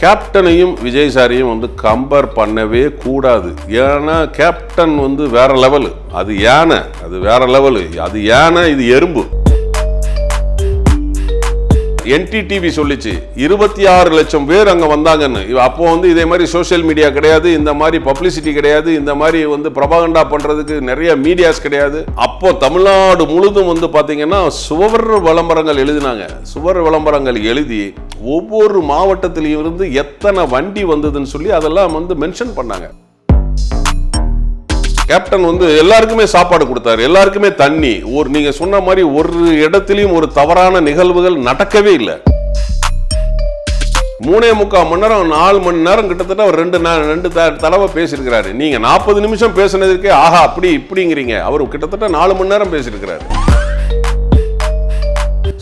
கேப்டனையும் விஜய் சாரையும் வந்து கம்பேர் பண்ணவே கூடாது. ஏன்னா கேப்டன் வந்து வேற லெவலு அது யானை. அது வேற லெவலு அது யானை இது எறும்பு. என்டிடிவி சொல்லிச்சு இருபத்தி ஆறு லட்சம் பேர் அங்கே வந்தாங்கன்னு. அப்போ வந்து இதே மாதிரி சோஷியல் மீடியா கிடையாது இந்த மாதிரி பப்ளிசிட்டி கிடையாது இந்த மாதிரி வந்து பிரபாகண்டா பண்ணுறதுக்கு நிறைய மீடியாஸ் கிடையாது. அப்போ தமிழ்நாடு முழுதும் வந்து பார்த்தீங்கன்னா சுவர் விளம்பரங்கள் எழுதினாங்க. சுவர் விளம்பரங்கள் எழுதி ஒவ்வொரு மாவட்டத்திலையும் இருந்து எத்தனை வண்டி வந்ததுன்னு சொல்லி அதெல்லாம் வந்து மென்ஷன் பண்ணாங்க. கேப்டன் வந்து எல்லாருக்குமே சாப்பாடு கொடுத்தாரு. எல்லாருக்குமே தண்ணி. ஒரு நீங்க சொன்ன மாதிரி ஒரு இடத்துலயும் ஒரு தவறான நிகழ்வுகள் நடக்கவே இல்லை. மூணே முக்கால் மணி நேரம் நாலு மணி நேரம் கிட்டத்தட்ட ஒரு ரெண்டு நா- ரெண்டு த- தடவை பேசியிருக்கிறாரு. நீங்க நாற்பது நிமிஷம் பேசுனதுக்கே ஆஹா அப்படி இப்படிங்கிறீங்க. அவர் கிட்டத்தட்ட நாலு மணி நேரம் பேசியிருக்கிறாரு.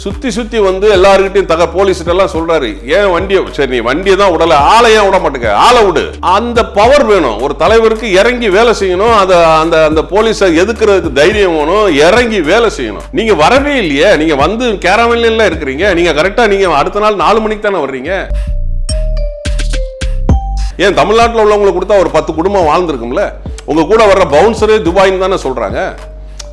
சுற்றி சுற்றி வந்து எல்லாருக்கிட்டையும் தக போலீஸ்கிட்ட எல்லாம் ஏன் வண்டியை சரி நீ வண்டியை தான் விடலை ஆளை ஏன் விட மாட்டேங்க? ஆளை விடு. அந்த பவர் வேணும். ஒரு தலைவருக்கு இறங்கி வேலை செய்யணும். அதை அந்த அந்த போலீஸை எதுக்குறதுக்கு தைரியம் வேணும்? இறங்கி வேலை செய்யணும். நீங்கள் வரவே இல்லையே. நீங்கள் வந்து கேரவன்ல இருக்கிறீங்க. நீங்கள் கரெக்டாக நீங்கள் அடுத்த நாள் நாலு மணிக்கு தானே வர்றீங்க? ஏன் தமிழ்நாட்டில் உள்ளவங்களுக்கு கொடுத்தா ஒரு பத்து குடும்பம் வாழ்ந்துருக்கும்ல? உங்கள் கூட வர்ற பவுன்சரே துபாயின்னு தானே சொல்கிறாங்க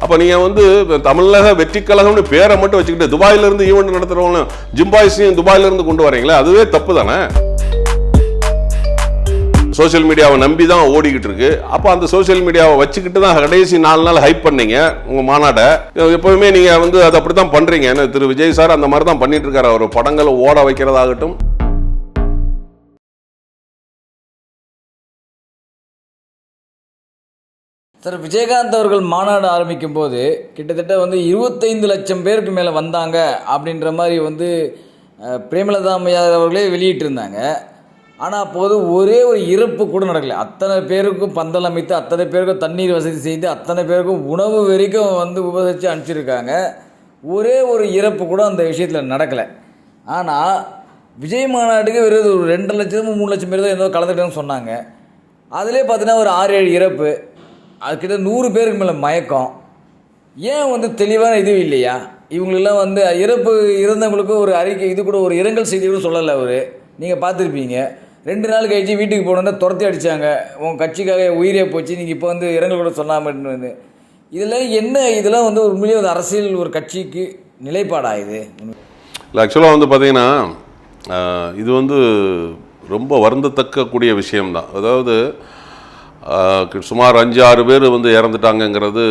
அப்போ நீங்கள் வந்து தமிழக வெற்றி கழகம்னு பேரை மட்டும் வச்சுக்கிட்டு துபாயிலிருந்து ஈவெண்ட் நடத்துகிறவங்களும் ஜிம்பாய்ஸையும் துபாயிலிருந்து கொண்டு வரீங்களே அதுவே தப்பு தானே? சோஷியல் மீடியாவை நம்பி தான் ஓடிக்கிட்டு இருக்கு. அப்போ அந்த சோஷியல் மீடியாவை வச்சுக்கிட்டு தான் கடைசி நாலு நாள் ஹைப் பண்ணீங்க உங்கள் மாநாடை. எப்போவுமே நீங்கள் வந்து அதை அப்படி தான் பண்ணுறீங்க திரு விஜய் சார் அந்த மாதிரி தான் பண்ணிட்டு இருக்காரு. அவர் படங்களை ஓட வைக்கிறதாகட்டும். சார் விஜயகாந்த் அவர்கள் மாநாடு ஆரம்பிக்கும் போது கிட்டத்தட்ட வந்து இருபத்தைந்து லட்சம் பேருக்கு மேலே வந்தாங்க அப்படின்ற மாதிரி வந்து பிரேமலதா அம்மையார் அவர்களே வெளியிட்டிருந்தாங்க. ஆனால் அப்போது ஒரே ஒரு இறப்பு கூட நடக்கலை. அத்தனை பேருக்கும் பந்தல் அமைத்து அத்தனை பேருக்கும் தண்ணீர் வசதி செய்து அத்தனை பேருக்கும் உணவு வரைக்கும் வந்து உபசரித்து அனுப்பிச்சிருக்காங்க. ஒரே ஒரு இறப்பு கூட அந்த விஷயத்தில் நடக்கலை. ஆனால் விஜய் மாநாட்டுக்கு வெறும் ஒரு ரெண்டு லட்சம் மூணு லட்சம் பேர் தான் ஏதோ கலந்துட்டேன்னு சொன்னாங்க. அதிலே பார்த்தீங்கன்னா ஒரு ஆறு ஏழு இறப்பு. அதுக்கிட்ட நூறு பேருக்கு மேலே மயக்கம். ஏன் வந்து தெளிவான இது இல்லையா? இவங்களெல்லாம் வந்து இறப்பு இறந்தவங்களுக்கு ஒரு அறிக்கை இது கூட ஒரு இரங்கல் செய்தி கூட சொல்லலை அவர். நீங்கள் பார்த்துருப்பீங்க. ரெண்டு நாள் கழிச்சு வீட்டுக்கு போனோன்னா துரத்தி அடித்தாங்க உன் கட்சிக்காக உயிரே போச்சு நீங்கள் இப்போ வந்து இரங்கல் கூட சொல்லாமல் வந்து இதில் என்ன? இதெல்லாம் வந்து உண்மையிலேயே ஒரு அரசியல் ஒரு கட்சிக்கு நிலைப்பாடா இது? இல்லை ஆக்சுவலாக வந்து பார்த்தீங்கன்னா இது வந்து ரொம்ப வருந்தத்தக்க கூடிய விஷயம்தான். அதாவது சுமார் அஞ்சு ஆறு பேர் வந்து இறந்துட்டாங்கங்கிறது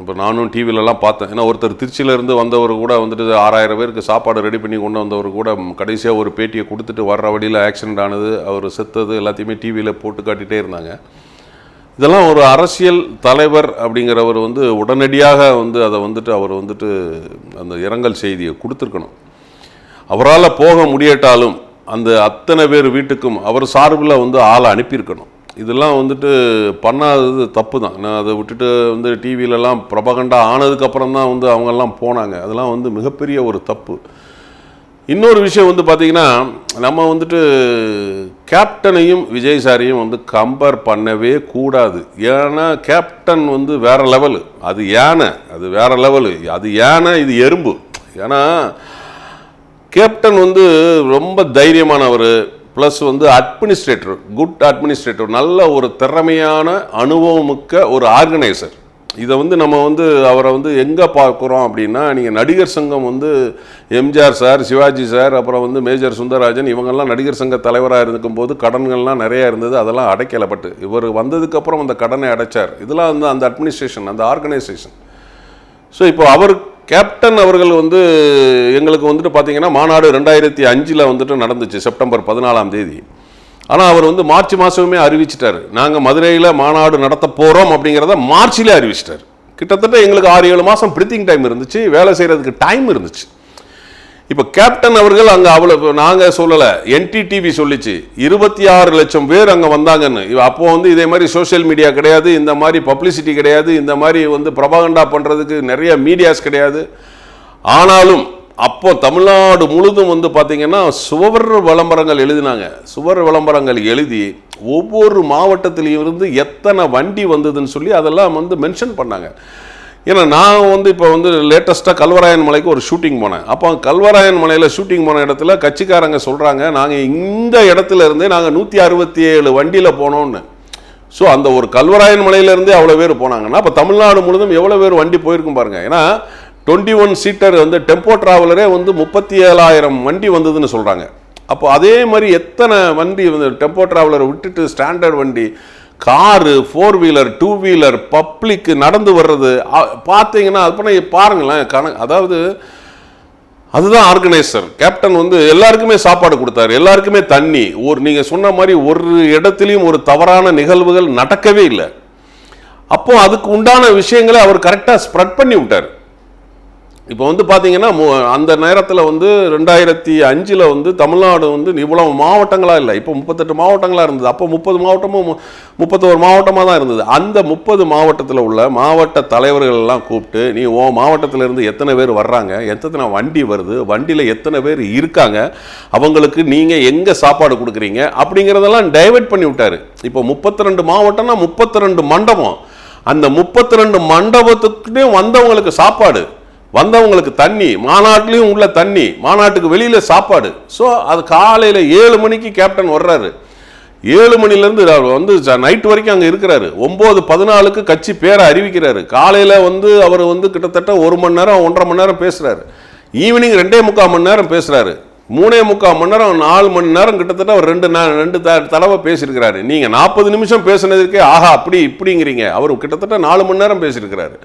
இப்போ நானும் டிவிலலாம் பார்த்தேன். ஏன்னா ஒருத்தர் திருச்சியிலேருந்து வந்தவர் கூட வந்துட்டு ஆறாயிரம் பேருக்கு சாப்பாடு ரெடி பண்ணி கொண்டு வந்தவர் கூட கடைசியாக ஒரு பேட்டியை கொடுத்துட்டு வர்ற வழியில் ஆக்சிடென்ட் ஆனது அவர் செத்தது எல்லாத்தையுமே டிவியில் போட்டு காட்டிகிட்டே இருந்தாங்க. இதெல்லாம் ஒரு அரசியல் தலைவர் அப்படிங்கிறவர் வந்து உடனடியாக வந்து அதை வந்துட்டு அவர் வந்துட்டு அந்த இரங்கல் செய்தியை கொடுத்துருக்கணும். அவரால் போக முடியட்டாலும் அந்த அத்தனை பேர் வீட்டுக்கும் அவர் சார்பில் வந்து ஆளை அனுப்பியிருக்கணும். இதெல்லாம் வந்துட்டு பண்ணாதது தப்பு தான். நான் அதை விட்டுட்டு வந்து டிவியிலலாம் பிரபகண்டா ஆனதுக்கப்புறம் தான் வந்து அவங்கெல்லாம் போனாங்க. அதெல்லாம் வந்து மிகப்பெரிய ஒரு தப்பு. இன்னொரு விஷயம் வந்து பார்த்தீங்கன்னா நம்ம வந்துட்டு கேப்டனையும் விஜய் சாரையும் வந்து கம்பேர் பண்ணவே கூடாது. ஏன்னா கேப்டன் வந்து வேறு லெவலு அது யானை. அது வேற லெவலு அது யானை இது எறும்பு. ஏன்னா கேப்டன் வந்து ரொம்ப தைரியமானவர். ப்ளஸ் வந்து அட்மினிஸ்ட்ரேட்டர் குட் அட்மினிஸ்ட்ரேட்டர் நல்ல ஒரு திறமையான அனுபவமிக்க ஒரு ஆர்கனைசர் இதை வந்து நம்ம வந்து அவரை வந்து எங்கே பார்க்குறோம் அப்படின்னா நீங்கள் நடிகர் சங்கம் வந்து எம்ஜிஆர் சார் சிவாஜி சார் அப்புறம் வந்து மேஜர் சுந்தரராஜன் இவங்கெல்லாம் நடிகர் சங்க தலைவராக இருக்கும்போது கடன்கள்லாம் நிறையா இருந்தது அதெல்லாம் அடைக்கலை பட்டு இவர் வந்ததுக்கப்புறம் அந்த கடனை அடைச்சார். இதெல்லாம் வந்து அந்த அட்மினிஸ்ட்ரேஷன் அந்த ஆர்கனைசேஷன் ஸோ இப்போ அவர் கேப்டன் அவர்கள் வந்து எங்களுக்கு வந்துட்டு பார்த்தீங்கன்னா மாநாடு ரெண்டாயிரத்தி அஞ்சில் வந்துட்டு நடந்துச்சு செப்டம்பர் பதினாலாம் தேதி. ஆனால் அவர் வந்து மார்ச் மாதமே அறிவிச்சிட்டார். நாங்கள் மதுரையில் மாநாடு நடத்த போகிறோம் அப்படிங்கிறத மார்ச்சிலே அறிவிச்சிட்டார். கிட்டத்தட்ட எங்களுக்கு ஆறு ஏழு மாதம் பிரித்திங் டைம் இருந்துச்சு வேலை செய்கிறதுக்கு டைம் இருந்துச்சு. இப்போ கேப்டன் அவர்கள் அங்கே அவ்வளோ நாங்கள் சொல்லலை. என்டிடிவி சொல்லிச்சு. இருபத்தி ஆறு லட்சம் பேர் அங்கே வந்தாங்கன்னு. இவ- அப்போ வந்து இதே மாதிரி சோஷியல் மீடியா கிடையாது. இந்த மாதிரி பப்ளிசிட்டி கிடையாது. இந்த மாதிரி வந்து பிரபாகண்டா பண்ணுறதுக்கு நிறைய மீடியாஸ் கிடையாது. ஆனாலும் அப்போ தமிழ்நாடு முழுதும் வந்து பார்த்தீங்கன்னா சுவர் விளம்பரங்கள் எழுதினாங்க. சுவர் விளம்பரங்கள் எழுதி ஒவ்வொரு மாவட்டத்திலையும் இருந்து எத்தனை வண்டி வந்ததுன்னு சொல்லி அதெல்லாம் வந்து மென்ஷன் பண்ணாங்க. ஏன்னா நான் வந்து இப்போ வந்து லேட்டஸ்ட்டாக கல்வராயன் மலைக்கு ஒரு ஷூட்டிங் போனேன். அப்போ கல்வராயன் மலையில் ஷூட்டிங் போன இடத்துல கட்சிக்காரங்க சொல்கிறாங்க நாங்கள் இந்த இடத்துல இருந்தே நாங்கள் நூற்றி அறுபத்தி ஏழு வண்டியில் போனோம்னு. ஸோ அந்த ஒரு கல்வராயன் மலையிலேருந்தே அவ்வளோ பேர் போனாங்கன்னா அப்போ தமிழ்நாடு முழுதும் எவ்வளோ பேர் வண்டி போயிருக்கும் பாருங்கள் ஏன்னா டுவெண்ட்டி ஒன் சீட்டர் வந்து டெம்போ ட்ராவலரே வந்து முப்பத்தி ஏழாயிரம் வண்டி வந்ததுன்னு சொல்கிறாங்க அப்போ அதே மாதிரி எத்தனை வண்டி வந்து டெம்போ ட்ராவலரை விட்டுட்டு ஸ்டாண்டர்ட் வண்டி car four wheeler two wheeler பப்ளிக்கு நடந்து வர்றது பார்த்தீங்கன்னா அது பண்ண பாருங்களேன் கண அதாவது அதுதான் ஆர்கனைசர் கேப்டன் வந்து எல்லாருக்குமே சாப்பாடு கொடுத்தாரு. எல்லாருக்குமே தண்ணி. ஒரு நீங்கள் சொன்ன மாதிரி ஒரு இடத்துலையும் ஒரு தவறான நிகழ்வுகள் நடக்கவே இல்லை. அப்போது அதுக்கு உண்டான விஷயங்களை அவர் கரெக்டாக ஸ்ப்ரெட் பண்ணி விட்டார். இப்போ வந்து பார்த்தீங்கன்னா அந்த நேரத்தில் வந்து ரெண்டாயிரத்தி அஞ்சில் வந்து தமிழ்நாடு வந்து இவ்வளவு மாவட்டங்களாக இல்லை. இப்போ முப்பத்தெட்டு மாவட்டங்களாக இருந்தது. அப்போ முப்பது மாவட்டமும் மு- முப்பத்தோரு மாவட்டமாக தான் இருந்தது. அந்த முப்பது மாவட்டத்தில் உள்ள மாவட்ட தலைவர்கள் எல்லாம் கூப்பிட்டு நீ ஓ மாவட்டத்திலேருந்து எத்தனை பேர் வர்றாங்க? எத்தனை வண்டி வருது? வண்டியில் எத்தனை பேர் இருக்காங்க? அவங்களுக்கு நீங்கள் எங்கே சாப்பாடு கொடுக்குறீங்க? அப்படிங்கிறதெல்லாம் டைவர்ட் பண்ணி விட்டார். இப்போ முப்பத்தி ரெண்டு மாவட்டம்னா முப்பத்தி ரெண்டு மண்டபம். அந்த முப்பத்தி ரெண்டு மண்டபத்துக்குன்னே வந்தவங்களுக்கு சாப்பாடு. வந்தவங்களுக்கு தண்ணி மாநாட்டிலையும் உள்ள தண்ணி மாநாட்டுக்கு வெளியில் சாப்பாடு. ஸோ அது காலையில் ஏழு மணிக்கு கேப்டன் வர்றாரு. ஏழு மணிலேருந்து அவர் வந்து நைட் வரைக்கும் அங்கே இருக்கிறாரு. ஒம்பது பதினாலுக்கு கட்சி பேரை அறிவிக்கிறாரு. காலையில் வந்து அவர் வந்து கிட்டத்தட்ட ஒரு மணி நேரம் ஒன்றரை மணி நேரம் பேசுகிறாரு ஈவினிங் ரெண்டே முக்கால் மணி நேரம் பேசுகிறாரு மூணே முக்கால் மணி நேரம் நாலு மணி நேரம் கிட்டத்தட்ட ஒரு ரெண்டு நா- ரெண்டு த- தடவை பேசியிருக்கிறாரு. நீங்கள் நாற்பது நிமிஷம் பேசுனதுக்கே ஆஹா அப்படி இப்படிங்கிறீங்க. அவர் கிட்டத்தட்ட நாலு மணி நேரம் பேசியிருக்கிறாரு.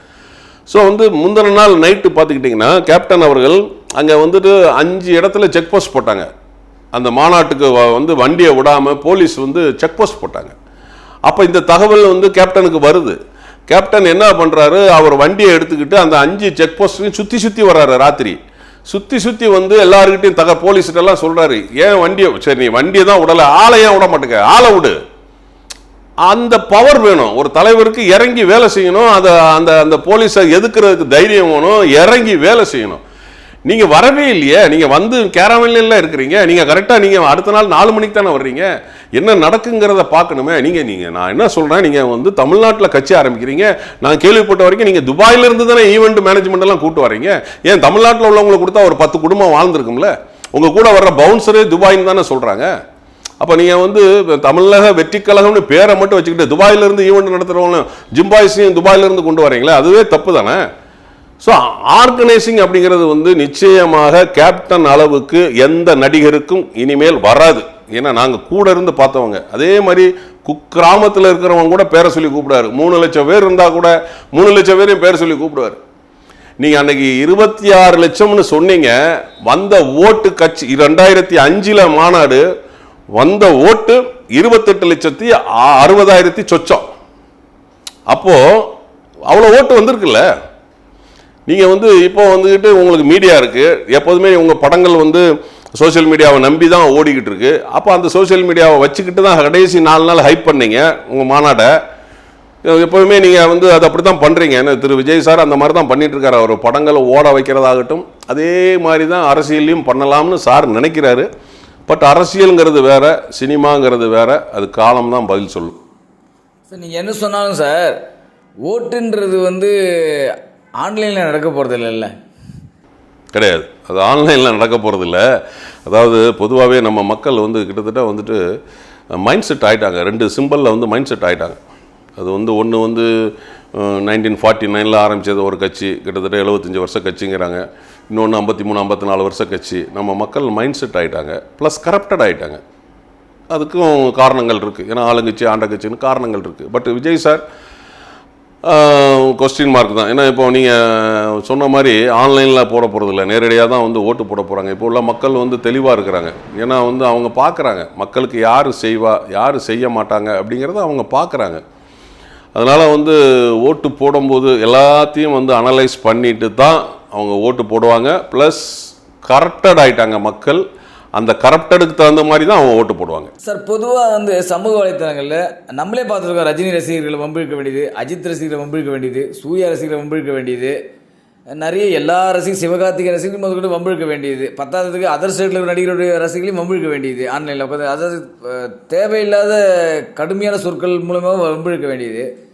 ஸோ வந்து முந்தின நாள் நைட்டு பார்த்துக்கிட்டிங்கன்னா கேப்டன் அவர்கள் அங்கே வந்துட்டு அஞ்சு இடத்துல செக் போஸ்ட் போட்டாங்க. அந்த மாநாட்டுக்கு வ- வந்து வண்டியை விடாமல் போலீஸ் வந்து செக் போஸ்ட் போட்டாங்க. அப்போ இந்த தகவல் வந்து கேப்டனுக்கு வருது. கேப்டன் என்ன பண்ணுறாரு அவர் வண்டியை எடுத்துக்கிட்டு அந்த அஞ்சு செக் போஸ்ட்லையும் சுற்றி சுற்றி வர்றாரு ராத்திரி. சுற்றி சுற்றி வந்து எல்லாருக்கிட்டையும் தக போலீஸ்கிட்டலாம் சொல்கிறாரு ஏன் வண்டியை சரி நீ வண்டியை தான் விடலை ஆளை ஏன் விட மாட்டேங்க ஆளை விடு. அந்த பவர் வேணும். ஒரு தலைவருக்கு இறங்கி வேலை செய்யணும் அதை அந்த அந்த போலீஸை எதுக்குறதுக்கு தைரியம் வேணும் இறங்கி வேலை செய்யணும். நீங்கள் வரவே இல்லையே நீங்கள் வந்து கேரவன்ல இருக்கிறீங்க நீங்கள் கரெக்டாக நீங்கள் அடுத்த நாள் நாலு மணிக்கு தானே வர்றீங்க? என்ன நடக்குங்கிறத பார்க்கணுமே. நீங்கள் நீங்கள் நான் என்ன சொல்கிறேன் நீங்கள் வந்து தமிழ்நாட்டில் கட்சி ஆரம்பிக்கிறீங்க நான் கேள்விப்பட்ட வரைக்கும் நீங்கள் துபாயிலிருந்து தானே ஈவெண்ட் மேனேஜ்மெண்ட் எல்லாம் கூட்டு வரீங்க? ஏன் தமிழ்நாட்டில் உள்ளவங்களுக்கு கொடுத்தா ஒரு பத்து குடும்பம் வாழ்ந்துருக்கும்ல? உங்கள் கூட வர்ற பவுன்சரே துபாயின்னு தானே சொல்கிறாங்க அப்போ நீங்கள் வந்து தமிழக வெற்றி கழகம்னு பேரை மட்டும் வச்சுக்கிட்டு துபாயிலிருந்து ஈவெண்ட் நடத்துகிறவங்க ஜிம்பாய்ஸையும் துபாயிலிருந்து கொண்டு வரீங்களே அதுவே தப்பு தானே? ஸோ ஆர்கனைசிங் அப்படிங்கிறது வந்து நிச்சயமாக கேப்டன் அளவுக்கு எந்த நடிகருக்கும் இனிமேல் வராது. ஏன்னா நாங்கள் கூட இருந்து பார்த்தவங்க. அதே மாதிரி குக்கிராமத்தில் இருக்கிறவங்க கூட பேரை சொல்லி கூப்பிடுவாரு. மூணு லட்சம் பேர் இருந்தால் கூட மூணு லட்சம் பேரையும் பேர் சொல்லி கூப்பிடுவார். நீங்கள் அன்னைக்கு இருபத்தி ஆறு லட்சம்னு சொன்னீங்க வந்த ஓட்டு கட்சி ரெண்டாயிரத்தி அஞ்சில் மாநாடு வந்த ஓட்டு இருபத்தெட்டு லட்சத்தி அறுபதாயிரத்தி சொச்சம். அப்போது அவ்வளோ ஓட்டு வந்திருக்குல்ல? நீங்கள் வந்து இப்போ வந்துக்கிட்டு உங்களுக்கு மீடியா இருக்குது எப்போதுமே உங்கள் படங்கள் வந்து சோஷியல் மீடியாவை நம்பி தான் ஓடிக்கிட்டு இருக்கு. அப்போ அந்த சோஷியல் மீடியாவை வச்சுக்கிட்டு தான் கடைசி நாலு நாள் ஹைப் பண்ணீங்க உங்கள் மாநாடை. எப்போதுமே நீங்கள் வந்து அதை அப்படி தான் பண்ணுறீங்க என்ன திரு விஜய் சார் அந்த மாதிரி தான் பண்ணிட்டு இருக்காரு. அவர் படங்களை ஓட வைக்கிறதாகட்டும் அதே மாதிரி தான் அரசியலையும் பண்ணலாம்னு சார் நினைக்கிறாரு. பட் அரசியலுங்கிறது வேற சினிமாங்கிறது வேற அது காலம் தான் பதில் சொல்லும். சார் நீங்கள் என்ன சொன்னாலும் சார் ஓட்டுன்றது வந்து ஆன்லைனில் நடக்க போகிறது இல்லைல்ல கிடையாது. அது ஆன்லைனில் நடக்க போகிறதில்ல அதாவது பொதுவாகவே நம்ம மக்கள் வந்து கிட்டத்தட்ட வந்துட்டு மைண்ட் செட் ஆகிட்டாங்க ரெண்டு சிம்பிளில் வந்து மைண்ட் செட் ஆகிட்டாங்க அது வந்து ஒன்று வந்து நைன்டீன் ஃபார்ட்டி நைனில் ஆரம்பித்தது ஒரு கட்சி கிட்டத்தட்ட எழுபத்தஞ்சி வருஷ கட்சிங்கிறாங்க. இன்னொன்று ஐம்பத்தி மூணு ஐம்பத்தி நாலு வருஷ கட்சி. நம்ம மக்கள் மைண்ட் செட் ஆகிட்டாங்க ப்ளஸ் கரப்டட் ஆகிட்டாங்க அதுக்கும் காரணங்கள் இருக்குது ஏன்னா ஆளுங்கட்சி ஆண்ட கட்சின்னு காரணங்கள் இருக்குது but Vijay sir question mark தான். ஏன்னா இப்போ நீங்கள் சொன்ன மாதிரி ஆன்லைனில் போட போகிறதில்ல நேரடியாக தான் வந்து ஓட்டு போட போகிறாங்க இப்போ உள்ள மக்கள் வந்து தெளிவாக இருக்கிறாங்க. ஏன்னா வந்து அவங்க பார்க்குறாங்க மக்களுக்கு யார் செய்வா யார் செய்ய மாட்டாங்க அப்படிங்கிறத அவங்க பார்க்குறாங்க அதனால் வந்து ஓட்டு போடும்போது எல்லாத்தையும் வந்து அனலைஸ் பண்ணிட்டு தான் அவங்க ஓட்டு போடுவாங்க. ப்ளஸ் கரப்டட் ஆயிட்டாங்க மக்கள். அந்த கரப்டடுக்கு தகுந்த மாதிரி தான் அவங்க ஓட்டு போடுவாங்க. சார் பொதுவாக வந்து சமூக வலைத்தளங்களில் நம்மளே பார்த்துருக்கோம் ரஜினி ரசிகர்களை வம்பிழுக்க வேண்டியது அஜித் ரசிகர்களை வம்பிழுக்க வேண்டியது சூர்யா ரசிகர்களை வம்பிழுக்க வேண்டியது நிறைய எல்லா ரசிகர் சிவகார்த்திகை ரசிகர்களும் முதல்கொண்டு வம்பிழுக்க வேண்டியது. பத்தாவதுக்கு அதர் ஸ்டேட்டில் இருக்கிற நடிகருடைய ரசிகர்களையும் வம்பிழுக்க வேண்டியது. ஆன்லைனில். உட்காந்து அதாவது தேவையில்லாத கடுமையான சொற்கள் மூலமாக வம்பிழுக்க வேண்டியது.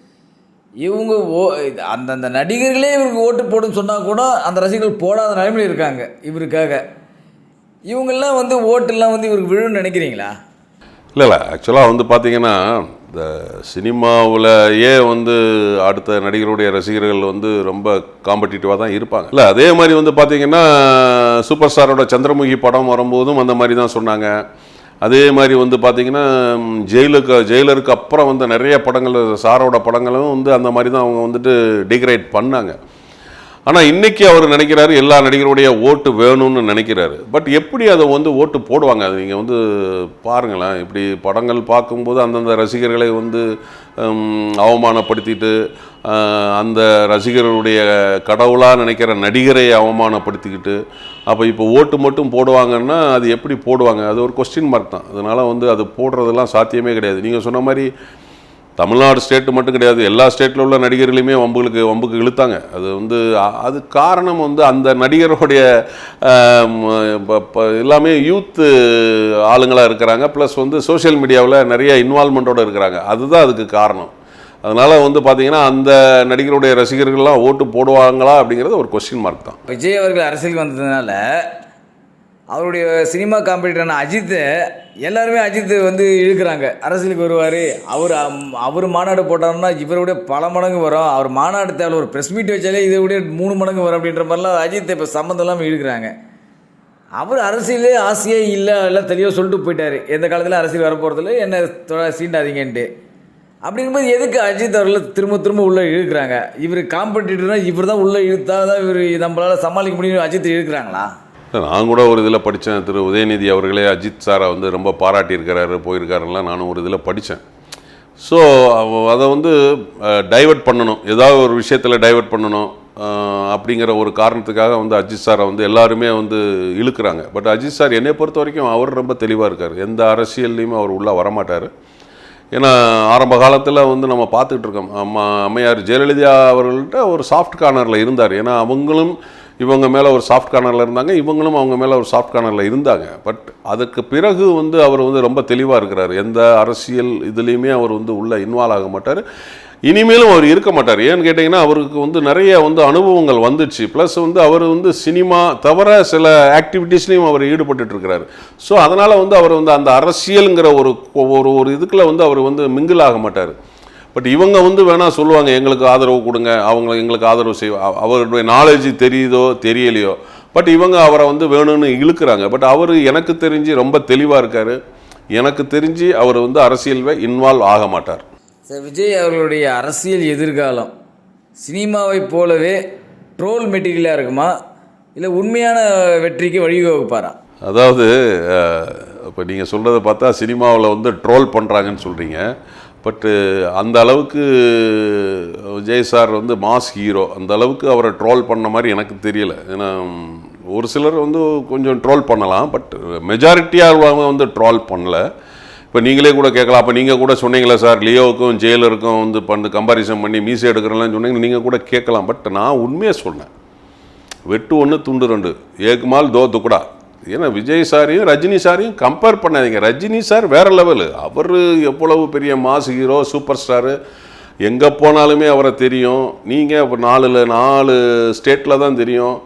இவங்க ஓ இது- அந்தந்த நடிகர்களே இவருக்கு ஓட்டு போடுன்னு சொன்னால் கூட அந்த ரசிகர்கள் போடாத நிலைமையில் இருக்காங்க இவருக்காக. இவங்கெல்லாம் வந்து ஓட்டெல்லாம் வந்து இவருக்கு விழுன்னு நினைக்கிறீங்களா? இல்லை இல்லை. ஆக்சுவலாக வந்து பார்த்தீங்கன்னா இந்த சினிமாவிலேயே வந்து அடுத்த நடிகருடைய ரசிகர்கள் வந்து ரொம்ப காம்படிட்டிவாக தான் இருப்பாங்க. இல்லை அதே மாதிரி வந்து பார்த்தீங்கன்னா சூப்பர் ஸ்டாரோட சந்திரமுகி படம் வரும்போதும் அந்த மாதிரி தான் சொன்னாங்க. அதே மாதிரி வந்து பார்த்தீங்கன்னா ஜெயிலுக்கு ஜெயிலருக்கு அப்புறம் வந்து நிறைய படங்கள் சாரோட படங்களும் வந்து அந்த மாதிரி தான் அவங்க வந்துட்டு டிகிரேட் பண்ணாங்க. ஆனால் இன்றைக்கி அவர் நினைக்கிறாரு எல்லா நடிகருடைய ஓட்டு வேணும்னு நினைக்கிறாரு. பட் எப்படி அதை வந்து ஓட்டு போடுவாங்க? அது நீங்கள் வந்து பாருங்களேன். இப்படி படங்கள் பார்க்கும்போது அந்தந்த ரசிகர்களை வந்து அவமானப்படுத்திட்டு அந்த ரசிகர்களுடைய கடவுளாக நினைக்கிற நடிகரை அவமானப்படுத்திக்கிட்டு அப்போ இப்போ ஓட்டு மட்டும் போடுவாங்கன்னா அது எப்படி போடுவாங்க? அது ஒரு கொஸ்டின் மார்க் தான். அதனால் வந்து அது போடுறதெல்லாம் சாத்தியமே கிடையாது. நீங்கள் சொன்ன மாதிரி தமிழ்நாடு ஸ்டேட்டு மட்டும் கிடையாது. எல்லா ஸ்டேட்டில் உள்ள நடிகர்களையுமே வம்புகளுக்கு வம்புக்கு இழுத்தாங்க. அது வந்து அது காரணம் வந்து அந்த நடிகருடைய ப- ப- எல்லாமே யூத்து ஆளுங்களாக இருக்கிறாங்க. ப்ளஸ் வந்து சோஷியல் மீடியாவில் நிறைய இன்வால்மெண்ட்டோடு இருக்கிறாங்க. அதுதான் அதுக்கு காரணம். அதனால் வந்து பார்த்தீங்கன்னா அந்த நடிகருடைய ரசிகர்கள்லாம் ஓட்டு போடுவாங்களா அப்படிங்கிறது ஒரு கொஸ்டின் மார்க் தான். விஜய் அவர்கள் அரசியலுக்கு வந்ததுனால அவருடைய சினிமா காம்படிட்டரான அஜித்து எல்லாருமே அஜித் வந்து இழுக்கிறாங்க. அரசியலுக்கு வருவார். அவர் அம்- அவர் மாநாடு போட்டார்னா இவரை விட பல மடங்கு வரும். அவர் மாநாடு தேவை ஒரு ப்ரெஸ் மீட் வச்சாலே இதை விட மூணு மடங்கு வரும் அப்படின்ற மாதிரிலாம் அஜித்தை இப்போ சம்மந்தம் இல்லாமல் இழுக்கிறாங்க. அவர் அரசியலே ஆசையே இல்லை எல்லாம் தெளிவாக சொல்லிட்டு போயிட்டார். எந்த காலத்தில் அரசியல் வரப்போகிறதில்ல என்ன சீண்டாதீங்கன்ட்டு. அப்படிங்கும்போது எதுக்கு அஜித் அவர்கள் திரும்ப திரும்ப உள்ளே இழுக்கிறாங்க? இவர் காம்படிட்டர்னால் இவர் தான் உள்ளே இழுத்தா தான் இவர் நம்மளால் சமாளிக்க முடியும் அஜித் இழுக்கிறாங்களா? நான் கூட ஒரு இதில் படித்தேன். திரு உதயநிதி அவர்களே அஜித் சாரை வந்து ரொம்ப பாராட்டியிருக்கிறாரு போயிருக்காருலாம் நானும் ஒரு இதில் படித்தேன். ஸோ அதை வந்து டைவர்ட் பண்ணணும். ஏதாவது ஒரு விஷயத்தில் டைவர்ட் பண்ணணும். அப்படிங்கிற ஒரு காரணத்துக்காக வந்து அஜித் சாரை வந்து எல்லாருமே வந்து இழுக்கிறாங்க. பட் அஜித் சார் என்னை பொறுத்த வரைக்கும் அவர் ரொம்ப தெளிவாக இருக்கார். எந்த அரசியல்லையுமே அவர் உள்ளே வரமாட்டார். ஏன்னா ஆரம்ப காலத்தில் வந்து நம்ம பார்த்துக்கிட்டு இருக்கோம். அம்மா அம்மையார் ஜெயலலிதா அவர்கள்ட்ட ஒரு சாஃப்ட் கார்னரில் இருந்தார். ஏன்னா அவங்களும் இவங்க மேலே ஒரு சாஃப்ட் கார்னரில் இருந்தாங்க இவங்களும் அவங்க மேலே ஒரு சாஃப்ட் கார்னரில் இருந்தாங்க. பட் அதுக்கு பிறகு வந்து அவர் வந்து ரொம்ப தெளிவாக இருக்கிறார். எந்த அரசியல் இதுலேயுமே அவர் வந்து உள்ளே இன்வால்வ் ஆக மாட்டார். இனிமேலும் அவர் இருக்க மாட்டார். ஏன்னு கேட்டிங்கன்னா அவருக்கு வந்து நிறைய வந்து அனுபவங்கள் வந்துச்சு. ப்ளஸ் வந்து அவர் வந்து சினிமா தவிர சில ஆக்டிவிட்டீஸ்லையும் அவர் ஈடுபட்டுட்டு இருக்கிறாரு. ஸோ அதனால் வந்து அவர் வந்து அந்த அரசியலுங்கிற ஒரு ஒரு ஒரு இதுக்குள்ளே வந்து அவர் வந்து மிங்கிள் ஆக மாட்டார். பட் இவங்க வந்து வேணால் சொல்லுவாங்க எங்களுக்கு ஆதரவு கொடுங்க அவங்க எங்களுக்கு ஆதரவு அவ- அவருடைய நாலேஜ் தெரியுதோ தெரியலையோ. பட் இவங்க அவரை வந்து வேணும்னு இழுக்கிறாங்க. பட் அவர் எனக்கு தெரிஞ்சு ரொம்ப தெளிவாக இருக்கார். எனக்கு தெரிஞ்சு அவர் வந்து அரசியல் இன்வால்வ் ஆக மாட்டார். சார் விஜய் அவர்களுடைய அரசியல் எதிர்காலம். சினிமாவை போலவே ட்ரோல் மெட்டீரியலாக இருக்குமா? இல்லை உண்மையான வெற்றிக்கு வழிவகுப்பாரா? அதாவது இப்போ நீங்கள் சொல்கிறத பார்த்தா சினிமாவில் வந்து ட்ரோல் பண்ணுறாங்கன்னு சொல்கிறீங்க பட்டு அந்த அளவுக்கு விஜய் சார் வந்து மாஸ் ஹீரோ. அந்த அளவுக்கு அவரை ட்ரோல் பண்ண மாதிரி எனக்கு தெரியல. ஏன்னா ஒரு சிலர் வந்து கொஞ்சம் ட்ரோல் பண்ணலாம். பட் மெஜாரிட்டியாக வந்து ட்ரோல் பண்ணல. இப்போ நீங்களே கூட கேட்கலாம். அப்போ நீங்கள் கூட சொன்னீங்களே சார் லியோவுக்கும் ஜெயிலருக்கும் வந்து பண்ணு கம்பாரிசன் பண்ணி மீசை எடுக்கிறலாம் சொன்னீங்க நீங்கள் கூட கேட்கலாம். பட் நான் உண்மையாக சொன்னேன் வெட்டு ஒன்று துண்டு ரெண்டு. ஏக்குமால் தோ துக்குடா. ஏன்னா விஜய் சாரையும் ரஜினி சாரையும் கம்பேர் பண்ணாதீங்க. ரஜினி சார் வேறு லெவலு அவர் எவ்வளவு பெரிய மாஸ் ஹீரோ சூப்பர் ஸ்டாரு எங்கே போனாலுமே அவரை தெரியும். நீங்கள் நாலில் நாலு ஸ்டேட்டில் தான் தெரியும்.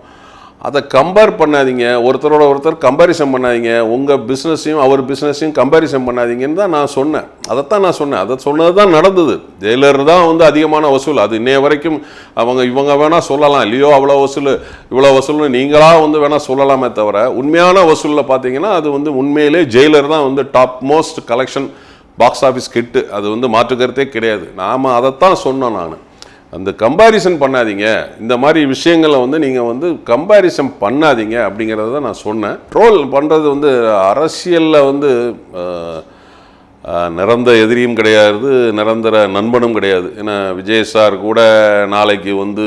அதை கம்பேர் பண்ணாதீங்க. ஒருத்தரோட ஒருத்தர் கம்பேரிசன் பண்ணாதீங்க. உங்கள் பிஸ்னஸையும் அவர் பிஸ்னஸையும் கம்பேரிசன் பண்ணாதீங்கன்னு தான் நான் சொன்னேன். அதைத்தான் நான் சொன்னேன். அதை சொன்னது தான் நடந்தது. ஜெயிலர் தான் வந்து அதிகமான வசூல். அது இன்னைய வரைக்கும் அவங்க இவங்க வேணால் சொல்லலாம். இல்லையோ அவ்வளோ வசூல் இவ்வளோ வசூல்னு நீங்களாக வந்து வேணால் சொல்லலாமே தவிர உண்மையான வசூலில் பார்த்தீங்கன்னா அது வந்து உண்மையிலே ஜெயிலர் தான் வந்து top most collection box office கிட்டு அது வந்து மாற்றுக்கிறதே கிடையாது. நாம் அதைத்தான் சொன்னோம் நான். அந்த கம்பாரிசன் பண்ணாதீங்க. இந்த மாதிரி விஷயங்களை வந்து நீங்கள் வந்து கம்பாரிசன் பண்ணாதீங்க அப்படிங்கிறத தான் நான் சொன்னேன். ட்ரோல் பண்ணுறது வந்து அரசியலில் வந்து நிரந்த எதிரியும் கிடையாது நிரந்தர நண்பனும் கிடையாது. ஏன்னா விஜய் சார் கூட நாளைக்கு வந்து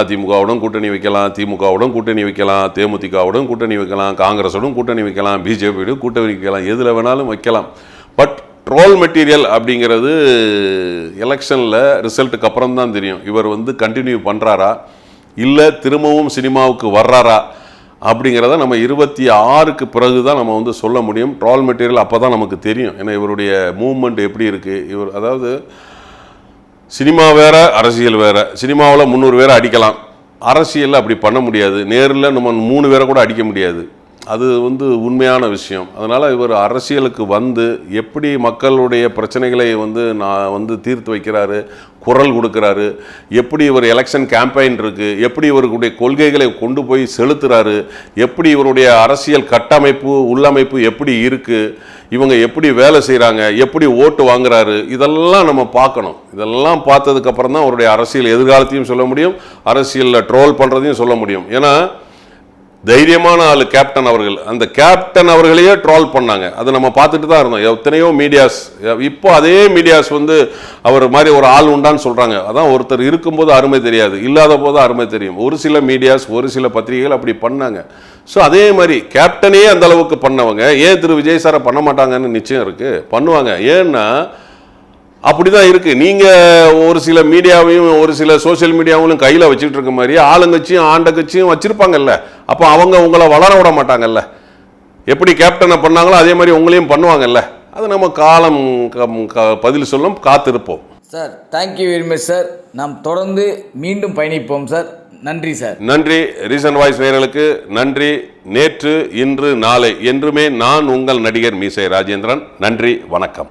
அதிமுகவுடன் கூட்டணி வைக்கலாம் திமுகவுடன் கூட்டணி வைக்கலாம் தேமுதிகவுடன் கூட்டணி வைக்கலாம் காங்கிரஸோடும் கூட்டணி வைக்கலாம் பிஜேபியோடும் கூட்டணி வைக்கலாம் எதில் வேணாலும் வைக்கலாம். பட் ட்ரோல் மெட்டீரியல் அப்படிங்கிறது எலெக்ஷனில் ரிசல்ட்டுக்கு அப்புறம் தான் தெரியும். இவர் வந்து கண்டினியூ பண்ணுறாரா இல்லை திரும்பவும் சினிமாவுக்கு வர்றாரா? அப்படிங்கிறத நம்ம இருபத்தி ஆறுக்கு பிறகு தான் நம்ம வந்து சொல்ல முடியும். ட்ரோல் மெட்டீரியல் அப்போ தான் நமக்கு தெரியும். ஏன்னா இவருடைய மூவ்மெண்ட் எப்படி இருக்குது இவர் அதாவது சினிமா வேறு அரசியல் வேறு. சினிமாவில் முந்நூறு பேரை அடிக்கலாம். அரசியலில் அப்படி பண்ண முடியாது. நேரில் நம்ம மூணு பேரை கூட அடிக்க முடியாது. அது வந்து உண்மையான விஷயம். அதனால் இவர் அரசியலுக்கு வந்து எப்படி மக்களுடைய பிரச்சனைகளை வந்து நான் வந்து தீர்த்து வைக்கிறாரு குரல் கொடுக்குறாரு எப்படி இவர் எலெக்ஷன் கேம்பெயின் இருக்குது எப்படி இவருடைய கொள்கைகளை கொண்டு போய் செலுத்துறாரு எப்படி இவருடைய அரசியல் கட்டமைப்பு உள்ளமைப்பு எப்படி இருக்குது இவங்க எப்படி வேலை செய்கிறாங்க எப்படி ஓட்டு வாங்குறாரு இதெல்லாம் நம்ம பார்க்கணும். இதெல்லாம் பார்த்ததுக்கப்புறம் தான் அவருடைய அரசியல் எதிர்காலத்தையும் சொல்ல முடியும் அரசியலில் ட்ரோல் பண்ணுறதையும் சொல்ல முடியும். ஏன்னா தைரியமான ஆள் கேப்டன் அவர்கள். அந்த கேப்டன் அவர்களையே ட்ரோல் பண்ணாங்க. அதை நம்ம பார்த்துட்டு தான் இருந்தோம். எத்தனையோ மீடியாஸ் இப்போ அதே மீடியாஸ் வந்து அவர் மாதிரி ஒரு ஆள் உண்டான்னு சொல்கிறாங்க அதான் ஒருத்தர் இருக்கும்போது அருமை தெரியாது. இல்லாத போது அருமை தெரியும். ஒரு சில மீடியாஸ் ஒரு சில பத்திரிகைகள் அப்படி பண்ணாங்க. ஸோ அதே மாதிரி கேப்டனே அந்த அளவுக்கு பண்ணவங்க. ஏன் திரு விஜய் சாரை பண்ண மாட்டாங்கன்னு நிச்சயம் இருக்குது பண்ணுவாங்க. ஏன்னா அப்படிதான் இருக்கு. நீங்க ஒரு சில மீடியாவையும் ஒரு சில சோஷியல் மீடியாவும் கையில வச்சுட்டு இருக்க மாதிரி ஆளுங்கட்சியும் ஆண்ட கட்சியும் வச்சிருப்பாங்கல்ல. அப்போ அவங்க உங்களை வளர விட மாட்டாங்கல்ல. எப்படி கேப்டனை பண்ணாங்களோ அதே மாதிரி உங்களையும் பண்ணுவாங்கல்ல. அது நம்ம காலம் பதில் சொல்லும் காத்திருப்போம். Sir thank you very much sir நாம் தொடர்ந்து மீண்டும் பயணிப்போம் சார் நன்றி சார் நன்றி. ரீசன் வாய்ஸ் நேயர்களுக்கு நன்றி. நேற்று இன்று நாளை என்றுமே நான் உங்கள் நடிகர் மீசை ராஜேந்திரன். நன்றி வணக்கம்.